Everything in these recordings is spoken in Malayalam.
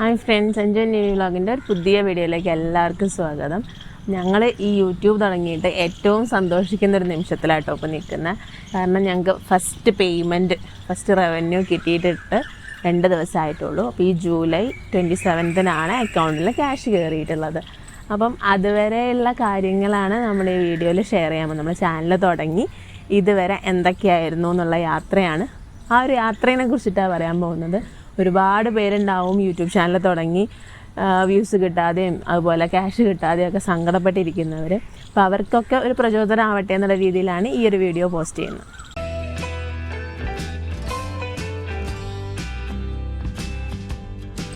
ഹായ് ഫ്രണ്ട്സ് എൻജോയ് ന്യൂ ഒരു പുതിയ വീഡിയോയിലേക്ക് എല്ലാവർക്കും സ്വാഗതം. ഞങ്ങൾ ഈ യൂട്യൂബ് തുടങ്ങിയിട്ട് ഏറ്റവും സന്തോഷിക്കുന്ന ഒരു നിമിഷത്തിലാട്ടോ ഇപ്പോൾ നിൽക്കുന്നത് കാരണം ഞങ്ങൾക്ക് ഫസ്റ്റ് പേയ്മെന്റ് ഫസ്റ്റ് റവന്യൂ കിട്ടിയിട്ടിട്ട് രണ്ട് ദിവസമായിട്ടുള്ളൂ. അപ്പോൾ ഈ ജൂലൈ ട്വന്റി സെവൻത്തിനാണ് അക്കൗണ്ടിൽ ക്യാഷ് കയറിയിട്ടുള്ളത് അപ്പം അതുവരെയുള്ള കാര്യങ്ങളാണ് നമ്മൾ ഈ വീഡിയോയിൽ ഷെയർ ചെയ്യാൻ നമ്മൾ ചാനൽ തുടങ്ങി ഇതുവരെ എന്തൊക്കെയായിരുന്നു എന്നുള്ള യാത്രയാണ്. ആ ഒരു യാത്രയെ കുറിച്ചിട്ടാണ് പറയാൻ പോകുന്നത്. ഒരുപാട് പേരുണ്ടാവും യൂട്യൂബ് ചാനൽ തുടങ്ങി വ്യൂസ് കിട്ടാതെയും അതുപോലെ ക്യാഷ് കിട്ടാതെയും ഒക്കെ സങ്കടപ്പെട്ടിരിക്കുന്നവർ അപ്പോൾ അവർക്കൊക്കെ ഒരു പ്രചോദനം ആവട്ടെ എന്നുള്ള രീതിയിലാണ് ഈ ഒരു വീഡിയോ പോസ്റ്റ് ചെയ്യുന്നത്.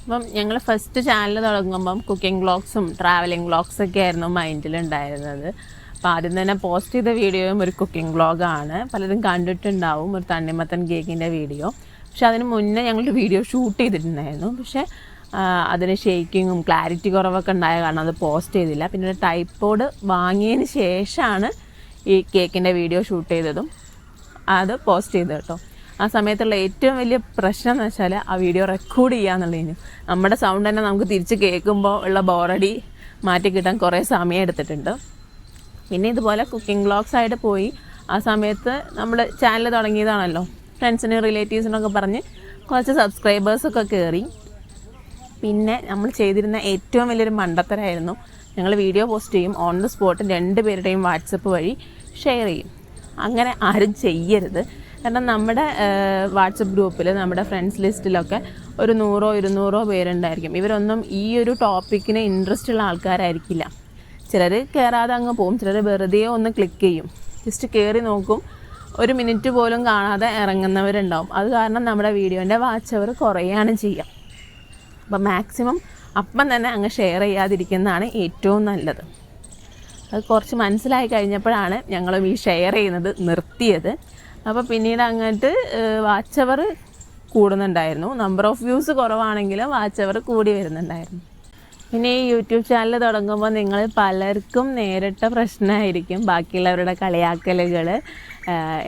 അപ്പം ഞങ്ങൾ ഫസ്റ്റ് ചാനൽ തുടങ്ങുമ്പം കുക്കിംഗ് വ്ളോഗ്സും ട്രാവലിംഗ് വ്ളോഗ്സൊക്കെ ആയിരുന്നു മൈൻഡിലുണ്ടായിരുന്നത് അപ്പോൾ ആദ്യം തന്നെ പോസ്റ്റ് ചെയ്ത വീഡിയോയും ഒരു കുക്കിംഗ് വ്ളോഗാണ് പലരും കണ്ടിട്ടുണ്ടാവും. ഒരു തണ്ണിമത്തൻ കേക്കിന്റെ വീഡിയോ പക്ഷെ അതിന് മുന്നേ ഞങ്ങളുടെ വീഡിയോ ഷൂട്ട് ചെയ്തിട്ടുണ്ടായിരുന്നു. പക്ഷേ അതിന് ഷേക്കിങ്ങും ക്ലാരിറ്റി കുറവൊക്കെ ഉണ്ടായ കാരണം അത് പോസ്റ്റ് ചെയ്തില്ല. പിന്നെ ഒരു ടൈപ്പോഡ് വാങ്ങിയതിന് ശേഷമാണ് ഈ കേക്കിന്റെ വീഡിയോ ഷൂട്ട് ചെയ്തതും അത് പോസ്റ്റ് ചെയ്തു കേട്ടോ. ആ സമയത്തുള്ള ഏറ്റവും വലിയ പ്രശ്നം എന്ന് വെച്ചാൽ ആ വീഡിയോ റെക്കോർഡ് ചെയ്യാന്നുള്ളതിന് നമ്മുടെ സൗണ്ട് തന്നെ നമുക്ക് തിരിച്ച് കേൾക്കുമ്പോൾ ഉള്ള ബോറടി മാറ്റി കിട്ടാൻ കുറേ സമയം എടുത്തിട്ടുണ്ട്. പിന്നെ ഇതുപോലെ കുക്കിംഗ് ബ്ലോഗ്സ് ആയിട്ട് പോയി. ആ സമയത്ത് നമ്മൾ ചാനൽ തുടങ്ങിയതാണല്ലോ. ഫ്രണ്ട്സിനും റിലേറ്റീവ്സിനൊക്കെ പറഞ്ഞ് കുറച്ച് സബ്സ്ക്രൈബേഴ്സൊക്കെ കയറി പിന്നെ നമ്മൾ ചെയ്തിരുന്ന ഏറ്റവും വലിയൊരു മണ്ടത്തരായിരുന്നു. ഞങ്ങൾ വീഡിയോ പോസ്റ്റ് ചെയ്യും. ഓൺ ദ സ്പോട്ട് രണ്ട് പേരുടെയും വാട്സപ്പ് വഴി ഷെയർ ചെയ്യും. അങ്ങനെ ആരും ചെയ്യരുത്. കാരണം നമ്മുടെ വാട്സപ്പ് ഗ്രൂപ്പിൽ നമ്മുടെ ഫ്രണ്ട്സ് ലിസ്റ്റിലൊക്കെ ഒരു നൂറോ ഇരുന്നൂറോ പേരുണ്ടായിരിക്കും. ഇവരൊന്നും ഈ ഒരു ടോപ്പിക്കിന് ഇൻട്രസ്റ്റ് ഉള്ള ആൾക്കാരായിരിക്കില്ല. ചിലർ കയറാതെ അങ്ങ് പോകും ചിലർ വെറുതെ ഒന്ന് ക്ലിക്ക് ചെയ്യും. ജസ്റ്റ് കയറി നോക്കും. ഒരു മിനിറ്റ് പോലും കാണാതെ ഇറങ്ങുന്നവരുണ്ടാവും. അത് കാരണം നമ്മുടെ വീഡിയോന്റെ വാച്ച് അവർ കുറയാണ് ചെയ്യുക അപ്പം മാക്സിമം അപ്പം തന്നെ അങ്ങ് ഷെയർ ചെയ്യാതിരിക്കുന്നതാണ് ഏറ്റവും നല്ലത്. അത് കുറച്ച് മനസ്സിലായി കഴിഞ്ഞപ്പോഴാണ് ഞങ്ങളും ഈ ഷെയർ ചെയ്യുന്നത് നിർത്തിയത്. അപ്പോൾ പിന്നീട് അങ്ങോട്ട് വാച്ച് അവർ കൂടുന്നുണ്ടായിരുന്നു. നമ്പർ ഓഫ് വ്യൂസ് കുറവാണെങ്കിലും വാച്ച് അവർ കൂടി വരുന്നുണ്ടായിരുന്നു. പിന്നെ ഈ യൂട്യൂബ് ചാനൽ തുടങ്ങുമ്പോൾ നിങ്ങൾ പലർക്കും നേരിട്ട പ്രശ്നമായിരിക്കും. ബാക്കിയുള്ളവരുടെ കളിയാക്കലുകൾ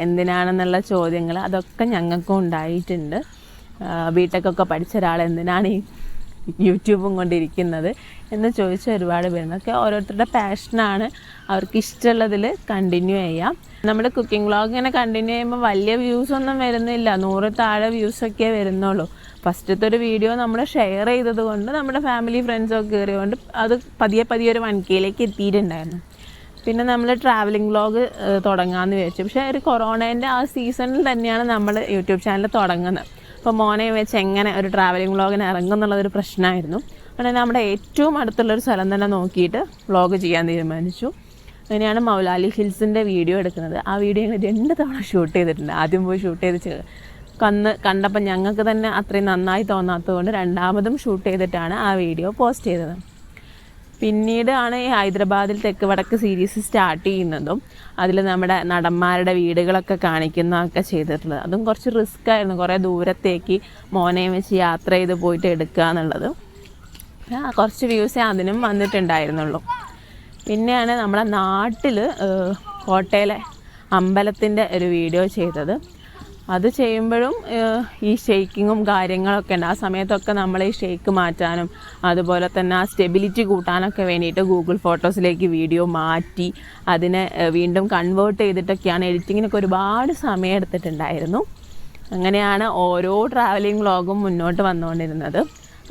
എന്തിനാണെന്നുള്ള ചോദ്യങ്ങൾ അതൊക്കെ ഞങ്ങൾക്കും ഉണ്ടായിട്ടുണ്ട്. ബിടെക്കൊക്കെ പഠിച്ച ഒരാൾ എന്തിനാണ് ഈ യൂട്യൂബും കൊണ്ടിരിക്കുന്നത് എന്ന് ചോദിച്ച ഒരുപാട് പേരുണ്ട്. ഒക്കെ ഓരോരുത്തരുടെ പാഷനാണ് അവർക്ക് ഇഷ്ടമുള്ളതിൽ കണ്ടിന്യൂ ചെയ്യാം. നമ്മുടെ കുക്കിംഗ് വ്ളോഗ് ഇങ്ങനെ കണ്ടിന്യൂ ചെയ്യുമ്പോൾ വലിയ വ്യൂസ് ഒന്നും വരുന്നില്ല. നൂറ് താഴെ വ്യൂസൊക്കെ വരുന്നുള്ളൂ. ഫസ്റ്റത്തെ ഒരു വീഡിയോ നമ്മൾ ഷെയർ ചെയ്തത് കൊണ്ട് നമ്മുടെ ഫാമിലി ഫ്രണ്ട്സൊക്കെ കയറിയതുകൊണ്ട് അത് പതിയെ പതിയെ ഒരു വൺ കെയിലേക്ക് എത്തിയിട്ടുണ്ടായിരുന്നു. പിന്നെ നമ്മൾ ട്രാവലിംഗ് വ്ളോഗ് തുടങ്ങാമെന്ന് വിചാരിച്ചു. പക്ഷേ ഒരു കൊറോണേന്റെ ആ സീസണിൽ തന്നെയാണ് നമ്മൾ യൂട്യൂബ് ചാനൽ തുടങ്ങുന്നത്. അപ്പോൾ മോനെ വെച്ച് എങ്ങനെ ഒരു ട്രാവലിംഗ് വ്ളോഗിന് ഇറങ്ങും എന്നുള്ളൊരു പ്രശ്നമായിരുന്നു അങ്ങനെ നമ്മുടെ ഏറ്റവും അടുത്തുള്ളൊരു സ്ഥലം തന്നെ നോക്കിയിട്ട് വ്ളോഗ് ചെയ്യാൻ തീരുമാനിച്ചു. അങ്ങനെയാണ് മൗലാലി ഹിൽസിന്റെ വീഡിയോ എടുക്കുന്നത്. ആ വീഡിയോ ഞങ്ങൾ രണ്ട് തവണ ഷൂട്ട് ചെയ്തിട്ടുണ്ട്. ആദ്യം പോയി ഷൂട്ട് ചെയ്ത് കന്ന് കണ്ടപ്പോൾ ഞങ്ങൾക്ക് തന്നെ അത്രയും നന്നായി തോന്നാത്തതുകൊണ്ട് രണ്ടാമതും ഷൂട്ട് ചെയ്തിട്ടാണ് ആ വീഡിയോ പോസ്റ്റ് ചെയ്തത്. പിന്നീട് ആണ് ഈ ഹൈദരാബാദിൽ തെക്ക് വടക്ക് സീരീസ് സ്റ്റാർട്ട് ചെയ്യുന്നതും അതിൽ നമ്മുടെ നടന്മാരുടെ വീടുകളൊക്കെ കാണിക്കുന്നതൊക്കെ ചെയ്തിട്ടുള്ളത്. അതും കുറച്ച് റിസ്ക് ആയിരുന്നു. കുറേ ദൂരത്തേക്ക് മോനെയും വെച്ച് യാത്ര ചെയ്ത് പോയിട്ട് എടുക്കുക എന്നുള്ളത്. കുറച്ച് വ്യൂസേ അതിനും വന്നിട്ടുണ്ടായിരുന്നുള്ളൂ. പിന്നെയാണ് നമ്മളെ നാട്ടിൽ കോട്ടയിലെ അമ്പലത്തിന്റെ ഒരു വീഡിയോ ചെയ്തത്. അത് ചെയ്യുമ്പോഴും ഈ ഷെയ്ക്കിങ്ങും കാര്യങ്ങളൊക്കെ ഉണ്ട്. ആ സമയത്തൊക്കെ നമ്മൾ ഈ ഷെയ്ക്ക് മാറ്റാനും അതുപോലെ തന്നെ ആ സ്റ്റെബിലിറ്റി കൂട്ടാനൊക്കെ വേണ്ടിയിട്ട് ഗൂഗിൾ ഫോട്ടോസിലേക്ക് വീഡിയോ മാറ്റി അതിനെ വീണ്ടും കൺവേർട്ട് ചെയ്തിട്ടൊക്കെയാണ് എഡിറ്റിങ്ങിനൊക്കെ ഒരുപാട് സമയം എടുത്തിട്ടുണ്ടായിരുന്നു. അങ്ങനെയാണ് ഓരോ ട്രാവലിംഗ് വ്ളോഗും മുന്നോട്ട് വന്നുകൊണ്ടിരുന്നത്.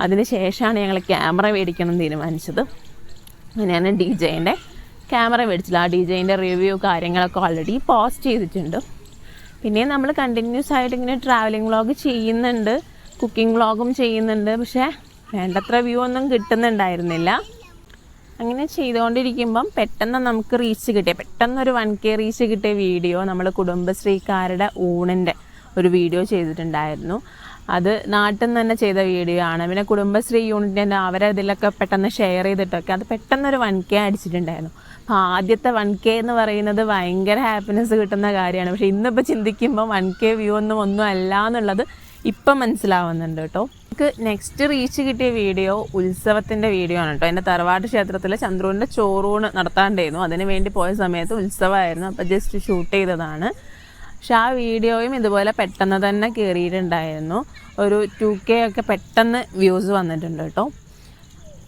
അതിന് ശേഷമാണ് ഞങ്ങൾ ക്യാമറ മേടിക്കണം തീരുമാനിച്ചത്. അങ്ങനെയാണ് ഡി ജെന്റെ ക്യാമറ മേടിച്ചില്ല ആ ഡി ജെന്റെ റിവ്യൂ കാര്യങ്ങളൊക്കെ ഓൾറെഡി പോസ്റ്റ് ചെയ്തിട്ടുണ്ട്. പിന്നെ നമ്മൾ കണ്ടിന്യൂസ് ആയിട്ട് ഇങ്ങനെ ട്രാവലിംഗ് വ്ളോഗ് ചെയ്യുന്നുണ്ട്. കുക്കിംഗ് വ്ളോഗും ചെയ്യുന്നുണ്ട്. പക്ഷേ വേണ്ടത്ര വ്യൂ ഒന്നും കിട്ടുന്നുണ്ടായിരുന്നില്ല. അങ്ങനെ ചെയ്തുകൊണ്ടിരിക്കുമ്പം പെട്ടെന്ന് നമുക്ക് റീച്ച് കിട്ടിയ പെട്ടെന്നൊരു വൺ കെ റീച്ച് കിട്ടിയ വീഡിയോ നമ്മൾ കുടുംബശ്രീക്കാരുടെ ഊണിന്റെ ഒരു വീഡിയോ ചെയ്തിട്ടുണ്ടായിരുന്നു. അത് നാട്ടിൽ നിന്ന് തന്നെ ചെയ്ത വീഡിയോ ആണ്. പിന്നെ കുടുംബശ്രീ യൂണിറ്റിന്റെ അവരതിലൊക്കെ പെട്ടെന്ന് ഷെയർ ചെയ്തിട്ടൊക്കെ അത് പെട്ടെന്നൊരു വൺ കെ അടിച്ചിട്ടുണ്ടായിരുന്നു. അപ്പോൾ ആദ്യത്തെ വൺ കെ എന്ന് പറയുന്നത് ഭയങ്കര ഹാപ്പിനെസ് കിട്ടുന്ന കാര്യമാണ്. പക്ഷെ ഇന്നിപ്പോൾ ചിന്തിക്കുമ്പോൾ വൺ കെ വ്യൂ ഒന്നും ഒന്നും അല്ല എന്നുള്ളത് ഇപ്പം മനസ്സിലാവുന്നുണ്ട് കേട്ടോ. നമുക്ക് നെക്സ്റ്റ് റീച്ച് കിട്ടിയ വീഡിയോ ഉത്സവത്തിന്റെ വീഡിയോ ആണ് കേട്ടോ. എന്റെ തറവാട്ട് ക്ഷേത്രത്തിൽ ചന്ദ്രൂന്റെ ചോറൂണ് നടത്താണ്ടായിരുന്നു. അതിന് വേണ്ടി പോയ സമയത്ത് ഉത്സവമായിരുന്നു. അപ്പോൾ ജസ്റ്റ് ഷൂട്ട് ചെയ്തതാണ്. പക്ഷെ ആ വീഡിയോയും ഇതുപോലെ പെട്ടെന്ന് തന്നെ കയറിയിട്ടുണ്ടായിരുന്നു ഒരു ടു കെ ഒക്കെ പെട്ടെന്ന് വ്യൂസ് വന്നിട്ടുണ്ട് കേട്ടോ.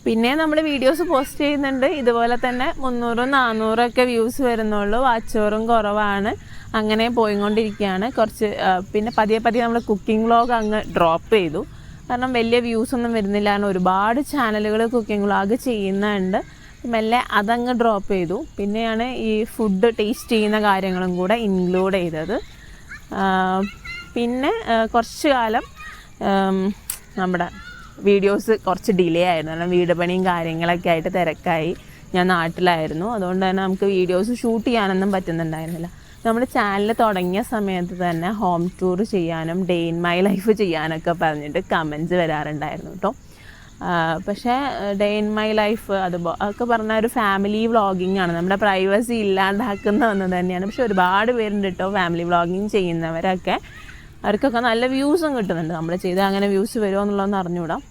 പിന്നെ നമ്മൾ വീഡിയോസ് പോസ്റ്റ് ചെയ്യുന്നുണ്ട്. ഇതുപോലെ തന്നെ മുന്നൂറും നാനൂറും ഒക്കെ വ്യൂസ് വരുന്നുള്ളൂ. വാച്ചോറും കുറവാണ്. അങ്ങനെ പോയിക്കൊണ്ടിരിക്കുകയാണ്. കുറച്ച് പിന്നെ പതിയെ പതിയെ നമ്മൾ കുക്കിംഗ് വ്ളോഗ് അങ്ങ് ഡ്രോപ്പ് ചെയ്തു. കാരണം വലിയ വ്യൂസ് ഒന്നും വരുന്നില്ല. കാരണം ഒരുപാട് ചാനലുകൾ കുക്കിംഗ് വ്ളോഗ് ചെയ്യുന്നുണ്ട്. മെല്ലെ അതങ്ങ് ഡ്രോപ്പ് ചെയ്തു. പിന്നെയാണ് ഈ ഫുഡ് ടേസ്റ്റ് ചെയ്യുന്ന കാര്യങ്ങളും കൂടെ ഇൻക്ലൂഡ് ചെയ്തത്. പിന്നെ കുറച്ച് കാലം നമ്മുടെ വീഡിയോസ് കുറച്ച് ഡിലേ ആയിരുന്നു. കാരണം വീട് പണിയും കാര്യങ്ങളൊക്കെ ആയിട്ട് തിരക്കായി. ഞാൻ നാട്ടിലായിരുന്നു. അതുകൊണ്ട് തന്നെ നമുക്ക് വീഡിയോസ് ഷൂട്ട് ചെയ്യാനൊന്നും പറ്റുന്നുണ്ടായിരുന്നില്ല. നമ്മൾ ചാനൽ തുടങ്ങിയ സമയത്ത് തന്നെ ഹോം ടൂർ ചെയ്യാനും ഡേ ഇൻ മൈ ലൈഫ് ചെയ്യാനൊക്കെ പറഞ്ഞിട്ട് കമൻസ് വരാറുണ്ടായിരുന്നു കേട്ടോ. പക്ഷേ ഡേ ഇൻ മൈ ലൈഫ് അതുപോലെ ഒക്കെ പറഞ്ഞ ഒരു ഫാമിലി വ്ളോഗിങ് ആണ്. നമ്മുടെ പ്രൈവസി ഇല്ലാണ്ടാക്കുന്ന ഒന്ന് തന്നെയാണ്. പക്ഷെ ഒരുപാട് പേരുണ്ട് കേട്ടോ ഫാമിലി വ്ളോഗിങ് ചെയ്യുന്നവരൊക്കെ. അവർക്കൊക്കെ നല്ല വ്യൂസും കിട്ടുന്നുണ്ട്. നമ്മൾ ചെയ്താൽ അങ്ങനെ വ്യൂസ് വരുമോ എന്നുള്ളതെന്ന് അറിഞ്ഞുകൂടാം.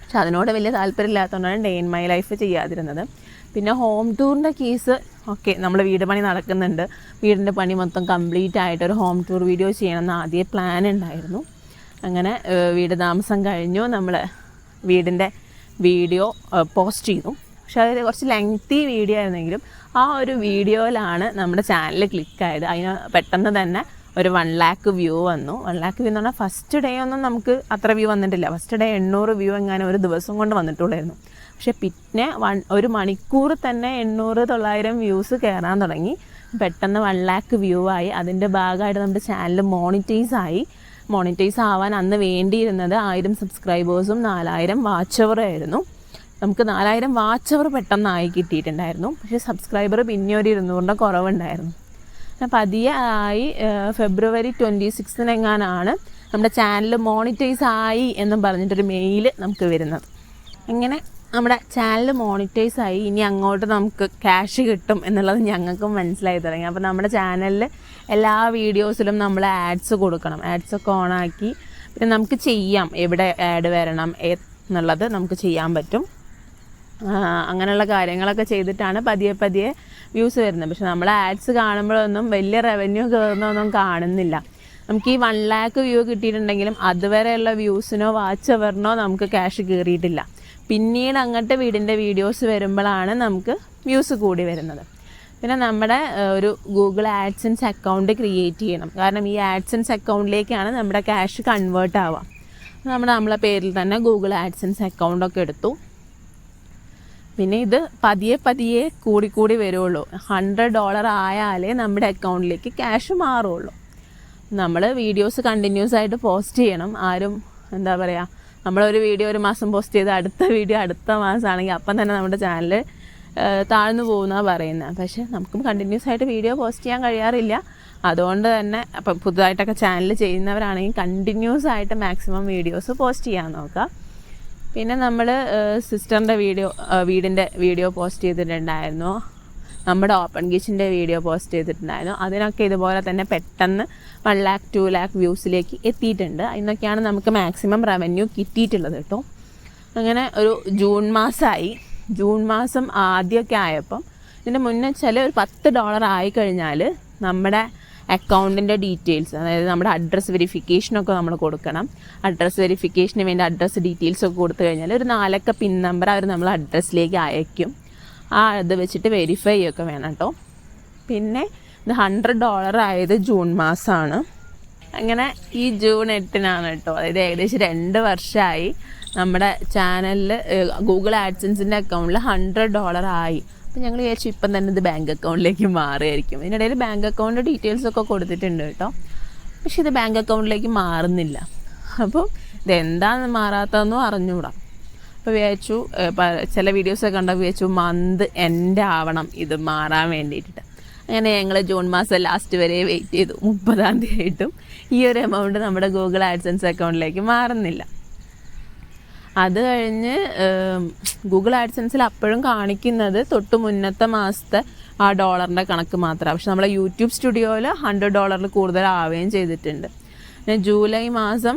പക്ഷെ അതിനോട് വലിയ താല്പര്യമില്ലാത്തതുകൊണ്ടാണ് ഡേ ഇൻ മൈ ലൈഫ് ചെയ്യാതിരുന്നത്. പിന്നെ ഹോം ടൂറിന്റെ കേസ് ഓക്കെ നമ്മൾ വീട് പണി നടക്കുന്നുണ്ട്. വീടിന്റെ പണി മൊത്തം കംപ്ലീറ്റ് ആയിട്ട് ഒരു ഹോം ടൂർ വീഡിയോ ചെയ്യണമെന്ന് ആദ്യം പ്ലാൻ ഉണ്ടായിരുന്നു. അങ്ങനെ വീട് താമസം കഴിഞ്ഞു. നമ്മൾ വീടിന്റെ വീഡിയോ പോസ്റ്റ് ചെയ്തു. പക്ഷെ അത് കുറച്ച് ലെങ്തി വീഡിയോ ആയിരുന്നെങ്കിലും ആ ഒരു വീഡിയോയിലാണ് നമ്മുടെ ചാനൽ ക്ലിക്കായത് അതിന് പെട്ടെന്ന് തന്നെ ഒരു വൺ ലാക്ക് വ്യൂ വന്നു. വൺ ലാക്ക് വ്യൂ എന്ന് പറഞ്ഞാൽ ഫസ്റ്റ് ഡേ ഒന്നും നമുക്ക് അത്ര വ്യൂ വന്നിട്ടില്ല. ഫസ്റ്റ് ഡേ എണ്ണൂറ് വ്യൂ എങ്ങാനും ഒരു ദിവസം കൊണ്ട് വന്നിട്ടുള്ളായിരുന്നു. പക്ഷേ പിന്നെ വൺ ഒരു മണിക്കൂർ തന്നെ എണ്ണൂറ് തൊള്ളായിരം വ്യൂസ് കയറാൻ തുടങ്ങി. പെട്ടെന്ന് വൺ ലാക്ക് വ്യൂ ആയി. അതിന്റെ ഭാഗമായിട്ട് നമ്മുടെ ചാനൽ മോണിറ്റൈസ് ആയി. മോണിറ്റൈസ് ആവാൻ അന്ന് വേണ്ടിയിരുന്നത് ആയിരം സബ്സ്ക്രൈബേഴ്സും നാലായിരം വാച്ചവറും ആയിരുന്നു. നമുക്ക് നാലായിരം വാച്ചവർ പെട്ടെന്നായി കിട്ടിയിട്ടുണ്ടായിരുന്നു. പക്ഷേ സബ്സ്ക്രൈബർ പിന്നെ ഒരു ഇരുന്നൂറിന്റെ കുറവുണ്ടായിരുന്നു. പതിയെ ആയി ഫെബ്രുവരി ട്വന്റി സിക്സിനെങ്ങാനാണ് നമ്മുടെ ചാനൽ മോണിറ്റൈസ് ആയി എന്നും പറഞ്ഞിട്ടൊരു മെയിൽ നമുക്ക് വരുന്നത്. ഇങ്ങനെ നമ്മുടെ ചാനൽ മോണിറ്റൈസ് ആയി ഇനി അങ്ങോട്ട് നമുക്ക് ക്യാഷ് കിട്ടും എന്നുള്ളത് ഞങ്ങൾക്കും മനസ്സിലായി തുടങ്ങി. അപ്പോൾ നമ്മുടെ ചാനലിൽ എല്ലാ വീഡിയോസിലും നമ്മൾ ആഡ്സ് കൊടുക്കണം. ആഡ്സ് ഒക്കെ ഓണാക്കി പിന്നെ നമുക്ക് ചെയ്യാം. എവിടെ ആഡ് വരണം എന്നുള്ളത് നമുക്ക് ചെയ്യാൻ പറ്റും. അങ്ങനെയുള്ള കാര്യങ്ങളൊക്കെ ചെയ്തിട്ടാണ് പതിയെ പതിയെ വ്യൂസ് വരുന്നത്. പക്ഷെ നമ്മൾ ആഡ്സ് കാണുമ്പോഴൊന്നും വലിയ റവന്യൂ കയറുന്നൊന്നും കാണുന്നില്ല. നമുക്ക് ഈ വൺ ലാക്ക് വ്യൂ കിട്ടിയിട്ടുണ്ടെങ്കിലും അതുവരെയുള്ള വ്യൂസിനോ വാച്ച് അവറിനോ നമുക്ക് ക്യാഷ് കയറിയിട്ടില്ല പിന്നീട് അങ്ങോട്ട് വീടിന്റെ വീഡിയോസ് വരുമ്പോഴാണ് നമുക്ക് വ്യൂസ് കൂടി വരുന്നത്. പിന്നെ നമ്മുടെ ഒരു ഗൂഗിൾ ആഡ്സൻസ് അക്കൗണ്ട് ക്രിയേറ്റ് ചെയ്യണം. കാരണം ഈ ആഡ്സൻസ് അക്കൗണ്ടിലേക്കാണ് നമ്മുടെ ക്യാഷ് കൺവേർട്ട് ആവുക. നമ്മുടെ നമ്മളെ പേരിൽ തന്നെ ഗൂഗിൾ ആഡ്സൻസ് അക്കൗണ്ടൊക്കെ എടുത്തു. പിന്നെ ഇത് പതിയെ പതിയെ കൂടി കൂടി വരുള്ളൂ. ഹൺഡ്രഡ് ഡോളർ ആയാലേ നമ്മുടെ അക്കൗണ്ടിലേക്ക് ക്യാഷ് മാറുള്ളൂ. നമ്മൾ വീഡിയോസ് കണ്ടിന്യൂസ് ആയിട്ട് പോസ്റ്റ് ചെയ്യണം. ആരും എന്താ പറയുക നമ്മളൊരു വീഡിയോ ഒരു മാസം പോസ്റ്റ് ചെയ്ത് അടുത്ത വീഡിയോ അടുത്ത മാസമാണെങ്കിൽ അപ്പം തന്നെ നമ്മുടെ ചാനൽ താഴ്ന്നു പോകുന്നതാണ് പറയുന്നത് പക്ഷേ നമുക്കും കണ്ടിന്യൂസ് ആയിട്ട് വീഡിയോ പോസ്റ്റ് ചെയ്യാൻ കഴിയാറില്ല. അതുകൊണ്ട് തന്നെ അപ്പം പുതുതായിട്ടൊക്കെ ചാനൽ ചെയ്യുന്നവരാണെങ്കിൽ കണ്ടിന്യൂസ് ആയിട്ട് മാക്സിമം വീഡിയോസ് പോസ്റ്റ് ചെയ്യാൻ നോക്കുക പിന്നെ നമ്മൾ സിസ്റ്ററിന്റെ വീഡിയോ വീടിന്റെ വീഡിയോ പോസ്റ്റ് ചെയ്തിട്ടുണ്ടായിരുന്നു. നമ്മുടെ ഓപ്പൺ കിച്ചന്റെ വീഡിയോ പോസ്റ്റ് ചെയ്തിട്ടുണ്ടായിരുന്നു. അതിനൊക്കെ ഇതുപോലെ തന്നെ പെട്ടെന്ന് വൺ ലാക്ക് ടു ലാക്ക് വ്യൂസിലേക്ക് എത്തിയിട്ടുണ്ട്. അതിനൊക്കെയാണ് നമുക്ക് മാക്സിമം റവന്യൂ കിട്ടിയിട്ടുള്ളത് കേട്ടോ. അങ്ങനെ ഒരു ജൂൺ മാസമായി ജൂൺ മാസം ആദ്യമൊക്കെ ആയപ്പം ഇതിന്റെ മുന്നേ വെച്ചാൽ ഒരു പത്ത് ഡോളർ ആയിക്കഴിഞ്ഞാൽ നമ്മുടെ അക്കൗണ്ടിന്റെ ഡീറ്റെയിൽസ് അതായത് നമ്മുടെ അഡ്രസ്സ് വെരിഫിക്കേഷനൊക്കെ നമ്മൾ കൊടുക്കണം. അഡ്രസ്സ് വെരിഫിക്കേഷന് വേണ്ടി അഡ്രസ്സ് ഡീറ്റെയിൽസ് ഒക്കെ കൊടുത്തു കഴിഞ്ഞാൽ ഒരു നാലക്ക പിൻ നമ്പർ അവർ നമ്മൾ അഡ്രസ്സിലേക്ക് അയക്കും ആ ഇത് വെച്ചിട്ട് വെരിഫൈ ഒക്കെ വേണം കേട്ടോ പിന്നെ ഇത് ഹൺഡ്രഡ് ഡോളർ ആയത് ജൂൺ മാസമാണ് അങ്ങനെ ഈ ജൂൺ എട്ടിനാണ് കേട്ടോ അതായത് ഏകദേശം രണ്ട് വർഷമായി നമ്മുടെ ചാനലിൽ ഗൂഗിൾ ആഡ്സൻസിന്റെ അക്കൗണ്ടിൽ ഹൺഡ്രഡ് ഡോളർ ആയി. അപ്പോൾ ഞങ്ങൾ വിചാരിച്ചു ഇപ്പം തന്നെ ഇത് ബാങ്ക് അക്കൗണ്ടിലേക്ക് മാറിയായിരിക്കും. ഇതിനിടയിൽ ബാങ്ക് അക്കൗണ്ട് ഡീറ്റെയിൽസ് ഒക്കെ കൊടുത്തിട്ടുണ്ട് കേട്ടോ. പക്ഷെ ഇത് ബാങ്ക് അക്കൗണ്ടിലേക്ക് മാറുന്നില്ല. അപ്പോൾ ഇതെന്താണ് മാറാത്തതെന്നും അറിഞ്ഞുകൂടാ. അപ്പോൾ വിചാരിച്ചു ചില വീഡിയോസൊക്കെ കണ്ടപ്പോൾ വിചാരിച്ചു മന്ത് എന്റെ ആവണം ഇത് മാറാൻ വേണ്ടിയിട്ട്. അങ്ങനെ ഞങ്ങൾ ജൂൺ മാസം ലാസ്റ്റ് വരെ വെയിറ്റ് ചെയ്തു. മുപ്പതാം തീയതി ആയിട്ടും ഈ ഒരു എമൗണ്ട് നമ്മുടെ ഗൂഗിൾ ആഡ്സൻസ് അക്കൗണ്ടിലേക്ക് മാറുന്നില്ല. അത് കഴിഞ്ഞ് ഗൂഗിൾ ആഡ്സൻസിൽ അപ്പോഴും കാണിക്കുന്നത് തൊട്ട് മുന്നത്തെ മാസത്തെ ആ ഡോളറിന്റെ കണക്ക് മാത്രമാണ്. പക്ഷെ നമ്മളെ യൂട്യൂബ് സ്റ്റുഡിയോയിൽ ഹൺഡ്രഡ് ഡോളറിൽ കൂടുതൽ ആവുകയും ചെയ്തിട്ടുണ്ട്. പിന്നെ ജൂലൈ മാസം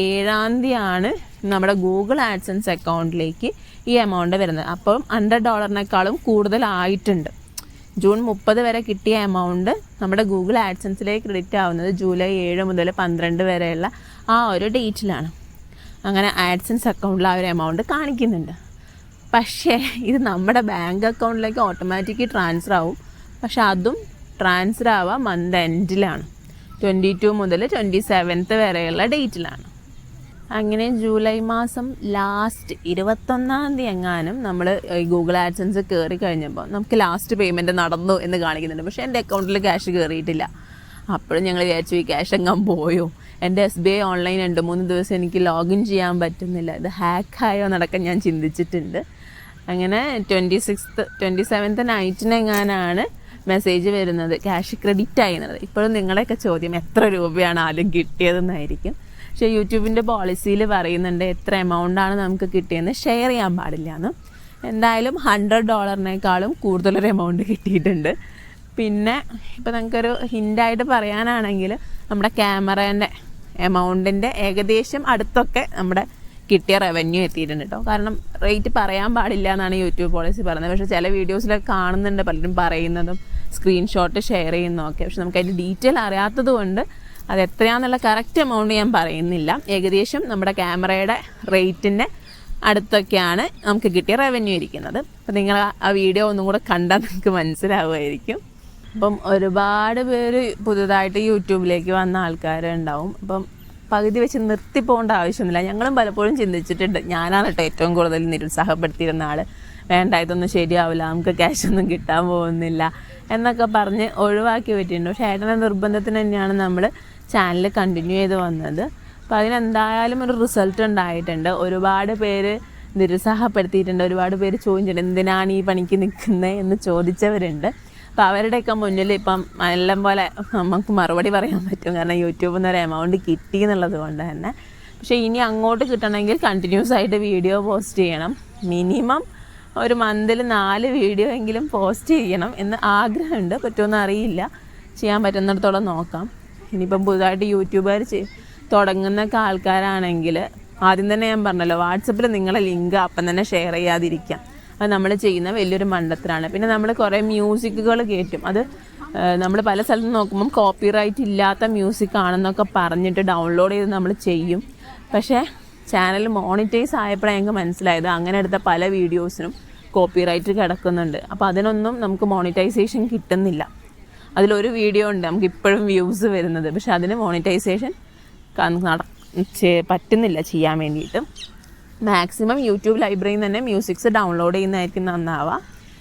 ഏഴാം തീയതിയാണ് നമ്മുടെ ഗൂഗിൾ ആഡ്സൻസ് അക്കൗണ്ടിലേക്ക് ഈ എമൗണ്ട് വരുന്നത്. അപ്പം ഹൺഡ്രഡ് ഡോളറിനേക്കാളും കൂടുതലായിട്ടുണ്ട്. ജൂൺ മുപ്പത് വരെ കിട്ടിയ എമൗണ്ട് നമ്മുടെ ഗൂഗിൾ ആഡ്സൻസിലേക്ക് ക്രെഡിറ്റ് ആവുന്നത് ജൂലൈ ഏഴ് മുതൽ പന്ത്രണ്ട് വരെയുള്ള ആ ഒരു ഡേറ്റിലാണ് അങ്ങനെ ആഡ്സൻസ് അക്കൗണ്ടിൽ ആ ഒരു എമൗണ്ട് കാണിക്കുന്നുണ്ട്. പക്ഷേ ഇത് നമ്മുടെ ബാങ്ക് അക്കൗണ്ടിലേക്ക് ഓട്ടോമാറ്റിക്കലി ട്രാൻസ്ഫർ ആവും. പക്ഷേ അതും ട്രാൻസ്ഫർ ആവുക മന്ത് എൻഡിലാണ് ട്വന്റി ടു മുതൽ ട്വന്റി സെവൻത്ത് വരെയുള്ള ഡേറ്റിലാണ് അങ്ങനെ ജൂലൈ മാസം ലാസ്റ്റ് ഇരുപത്തൊന്നാം തീയതി എങ്ങാനും നമ്മൾ ഗൂഗിൾ ആഡ്സൻസ് കയറി കഴിഞ്ഞപ്പോൾ നമുക്ക് ലാസ്റ്റ് പേയ്മെന്റ് നടന്നു എന്ന് കാണിക്കുന്നുണ്ട്. പക്ഷേ എന്റെ അക്കൗണ്ടിൽ ക്യാഷ് കയറിയിട്ടില്ല അപ്പോഴും ഞങ്ങൾ വിചാരിച്ചു ഈ ക്യാഷ് എങ്ങാൻ പോയോ. എന്റെ എസ് ബി ഐ ഓൺലൈൻ രണ്ട് മൂന്ന് ദിവസം എനിക്ക് ലോഗിൻ ചെയ്യാൻ പറ്റുന്നില്ല. ഇത് ഹാക്കായോ നടക്കാൻ ഞാൻ ചിന്തിച്ചിട്ടുണ്ട്. അങ്ങനെ ട്വന്റി സിക്സ്ത്ത് ട്വന്റി സെവൻത്ത് നൈറ്റിനെങ്ങാനാണ് മെസ്സേജ് വരുന്നത്? ക്യാഷ് ക്രെഡിറ്റ് ആയി എന്നുള്ളത് ഇപ്പോഴും നിങ്ങളുടെയൊക്കെ ചോദ്യം എത്ര രൂപയാണ് ആദ്യം കിട്ടിയതെന്നായിരിക്കും. പക്ഷേ യൂട്യൂബിന്റെ പോളിസിയിൽ പറയുന്നുണ്ട് എത്ര എമൗണ്ടാണ് നമുക്ക് കിട്ടിയതെന്ന് ഷെയർ ചെയ്യാൻ പാടില്ല എന്ന്. എന്തായാലും ഹൺഡ്രഡ് ഡോളറിനേക്കാളും കൂടുതലൊരു എമൗണ്ട് കിട്ടിയിട്ടുണ്ട്. പിന്നെ ഇപ്പോൾ നമുക്കൊരു ഹിന്റായിട്ട് പറയാനാണെങ്കിൽ നമ്മുടെ ക്യാമറേന്റെ എമൗണ്ടിന്റെ ഏകദേശം അടുത്തൊക്കെ നമ്മുടെ കിട്ടിയ റവന്യൂ എത്തിയിട്ടുണ്ട് കേട്ടോ കാരണം റേറ്റ് പറയാൻ പാടില്ല എന്നാണ് യൂട്യൂബ് പോളിസി പറയുന്നത്. പക്ഷേ ചില വീഡിയോസിലൊക്കെ കാണുന്നുണ്ട് പലരും പറയുന്നതും സ്ക്രീൻഷോട്ട് ഷെയർ ചെയ്യുന്നതൊക്കെ പക്ഷെ നമുക്ക് അതിന്റെ ഡീറ്റെയിൽ അറിയാത്തത് കൊണ്ട് അത് എത്രയാണെന്നുള്ള കറക്റ്റ് എമൗണ്ട് ഞാൻ പറയുന്നില്ല. ഏകദേശം നമ്മുടെ ക്യാമറയുടെ റേറ്റിന്റെ അടുത്തൊക്കെയാണ് നമുക്ക് കിട്ടിയ റവന്യൂ ഇരിക്കുന്നത്. അപ്പോൾ നിങ്ങൾ ആ വീഡിയോ ഒന്നും കൂടെ കണ്ടാൽ നിങ്ങൾക്ക് മനസ്സിലാവുമായിരിക്കും. അപ്പം ഒരുപാട് പേര് പുതുതായിട്ട് യൂട്യൂബിലേക്ക് വന്ന ആൾക്കാരുണ്ടാവും. അപ്പം പകുതി വെച്ച് നിർത്തി പോകേണ്ട ആവശ്യമൊന്നുമില്ല. ഞങ്ങളും പലപ്പോഴും ചിന്തിച്ചിട്ടുണ്ട്. ഞാനാണ് കേട്ടോ ഏറ്റവും കൂടുതൽ നിരുത്സാഹപ്പെടുത്തിയിരുന്ന ആൾ വേണ്ട ഇതൊന്നും ശരിയാവില്ല. നമുക്ക് ക്യാഷ് ഒന്നും കിട്ടാൻ പോകുന്നില്ല എന്നൊക്കെ പറഞ്ഞ് ഒഴിവാക്കി പറ്റിയിട്ടുണ്ട് പക്ഷേ ഏട്ടന്റെ നിർബന്ധത്തിന് തന്നെയാണ് നമ്മൾ ചാനൽ കണ്ടിന്യൂ ചെയ്ത് വന്നത്. അപ്പോൾ അതിനെന്തായാലും ഒരു റിസൾട്ട് ഉണ്ടായിട്ടുണ്ട്. ഒരുപാട് പേര് നിരുത്സാഹപ്പെടുത്തിയിട്ടുണ്ട്. ഒരുപാട് പേര് ചോദിച്ചിട്ടുണ്ട് എന്തിനാണ് ഈ പണിക്ക് നിൽക്കുന്നത് എന്ന് ചോദിച്ചവരുണ്ട്. അപ്പോൾ അവരുടെയൊക്കെ മുന്നിൽ ഇപ്പം എല്ലാം പോലെ നമുക്ക് മറുപടി പറയാൻ പറ്റും. കാരണം യൂട്യൂബിൽ നിന്ന് ഒരു എമൗണ്ട് കിട്ടി എന്നുള്ളത് കൊണ്ട് തന്നെ. പക്ഷേ ഇനി അങ്ങോട്ട് കിട്ടണമെങ്കിൽ കണ്ടിന്യൂസ് ആയിട്ട് വീഡിയോ പോസ്റ്റ് ചെയ്യണം. മിനിമം ഒരു മന്തിൽ നാല് വീഡിയോ എങ്കിലും പോസ്റ്റ് ചെയ്യണം എന്ന് ആഗ്രഹമുണ്ട്. പറ്റുമെന്ന് അറിയില്ല. ചെയ്യാൻ പറ്റുന്നിടത്തോളം നോക്കാം. ഇനിയിപ്പം പുതുതായിട്ട് യൂട്യൂബുകാർ തുടങ്ങുന്നൊക്കെ ആൾക്കാരാണെങ്കിൽ ആദ്യം തന്നെ ഞാൻ പറഞ്ഞല്ലോ വാട്സപ്പിൽ നിങ്ങളെ ലിങ്ക് അപ്പം തന്നെ ഷെയർ ചെയ്യാതിരിക്കാം. അത് നമ്മൾ ചെയ്യുന്ന വലിയൊരു മണ്ടത്തിലാണ് പിന്നെ നമ്മൾ കുറേ മ്യൂസിക്കുകൾ കേട്ടും അത് നമ്മൾ പല സ്ഥലത്ത് നോക്കുമ്പം കോപ്പിറൈറ്റ് ഇല്ലാത്ത മ്യൂസിക് ആണെന്നൊക്കെ പറഞ്ഞിട്ട് ഡൗൺലോഡ് ചെയ്ത് നമ്മൾ ചെയ്യും. പക്ഷേ ചാനൽ മോണിറ്റൈസ് ആയപ്പോഴാണ് ഞങ്ങൾക്ക് മനസ്സിലായത്. അങ്ങനെ എടുത്ത പല വീഡിയോസിനും കോപ്പിറൈറ്റ് കിടക്കുന്നുണ്ട്. അപ്പോൾ അതിനൊന്നും നമുക്ക് മോണിറ്റൈസേഷൻ കിട്ടുന്നില്ല. അതിലൊരു വീഡിയോ ഉണ്ട്. നമുക്ക് ഇപ്പോഴും വ്യൂസ് വരുന്നത്. പക്ഷെ അതിന് മോണിറ്റൈസേഷൻ പറ്റുന്നില്ല ചെയ്യാൻ വേണ്ടിയിട്ട്. മാക്സിമം യൂട്യൂബ് ലൈബ്രറിയിൽ നിന്ന് തന്നെ മ്യൂസിക്സ് ഡൗൺലോഡ് ചെയ്യുന്നതായിരിക്കും നന്നാവുക.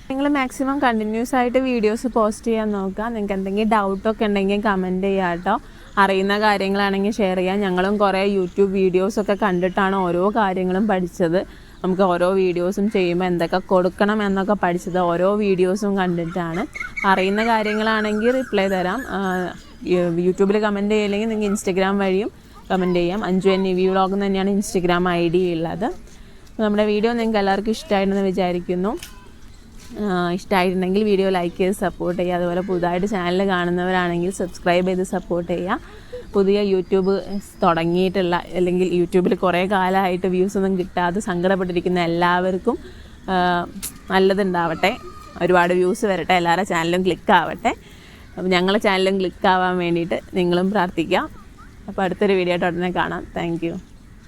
നിങ്ങൾ മാക്സിമം കണ്ടിന്യൂസ് ആയിട്ട് വീഡിയോസ് പോസ്റ്റ് ചെയ്യാൻ നോക്കുക. നിങ്ങൾക്ക് എന്തെങ്കിലും ഡൗട്ടൊക്കെ ഉണ്ടെങ്കിൽ കമന്റ് ചെയ്യുക കേട്ടോ. അറിയുന്ന കാര്യങ്ങളാണെങ്കിൽ ഷെയർ ചെയ്യാം ഞങ്ങളും കുറേ യൂട്യൂബ് വീഡിയോസൊക്കെ കണ്ടിട്ടാണ് ഓരോ കാര്യങ്ങളും പഠിച്ചത്. നമുക്ക് ഓരോ വീഡിയോസും ചെയ്യുമ്പോൾ എന്തൊക്കെ കൊടുക്കണം എന്നൊക്കെ പഠിച്ചത് ഓരോ വീഡിയോസും കണ്ടിട്ടാണ്. അറിയുന്ന കാര്യങ്ങളാണെങ്കിൽ റിപ്ലൈ തരാം. യൂട്യൂബിൽ കമന്റ് ചെയ്യില്ലെങ്കിൽ നിങ്ങൾക്ക് ഇൻസ്റ്റഗ്രാം വഴിയും കമന്റ് ചെയ്യാം. അഞ്ചു എൻ ഇ വി വ്ളോഗ് തന്നെയാണ് ഇൻസ്റ്റഗ്രാം ഐ ഡി ഉള്ളത് നമ്മുടെ വീഡിയോ നിങ്ങൾക്ക് എല്ലാവർക്കും ഇഷ്ടമായിട്ടുണ്ടെന്ന് വിചാരിക്കുന്നു. ഇഷ്ടമായിട്ടുണ്ടെങ്കിൽ വീഡിയോ ലൈക്ക് ചെയ്ത് സപ്പോർട്ട് ചെയ്യുക. അതുപോലെ പുതുതായിട്ട് ചാനൽ കാണുന്നവരാണെങ്കിൽ സബ്സ്ക്രൈബ് ചെയ്ത് സപ്പോർട്ട് ചെയ്യുക. പുതിയ യൂട്യൂബ് തുടങ്ങിയിട്ടുള്ള അല്ലെങ്കിൽ യൂട്യൂബിൽ കുറേ കാലമായിട്ട് വ്യൂസ് ഒന്നും കിട്ടാതെ സങ്കടപ്പെട്ടിരിക്കുന്ന എല്ലാവർക്കും നല്ലതുണ്ടാവട്ടെ. ഒരുപാട് വ്യൂസ് വരട്ടെ. എല്ലാവരുടെ ചാനലും ക്ലിക്ക് ആവട്ടെ. ഞങ്ങളുടെ ചാനലും ക്ലിക്ക് ആവാൻ വേണ്ടിയിട്ട് നിങ്ങളും പ്രാർത്ഥിക്കാം അപ്പോൾ അടുത്തൊരു വീഡിയോ ആയിട്ട് ഉടനെ കാണാം. താങ്ക്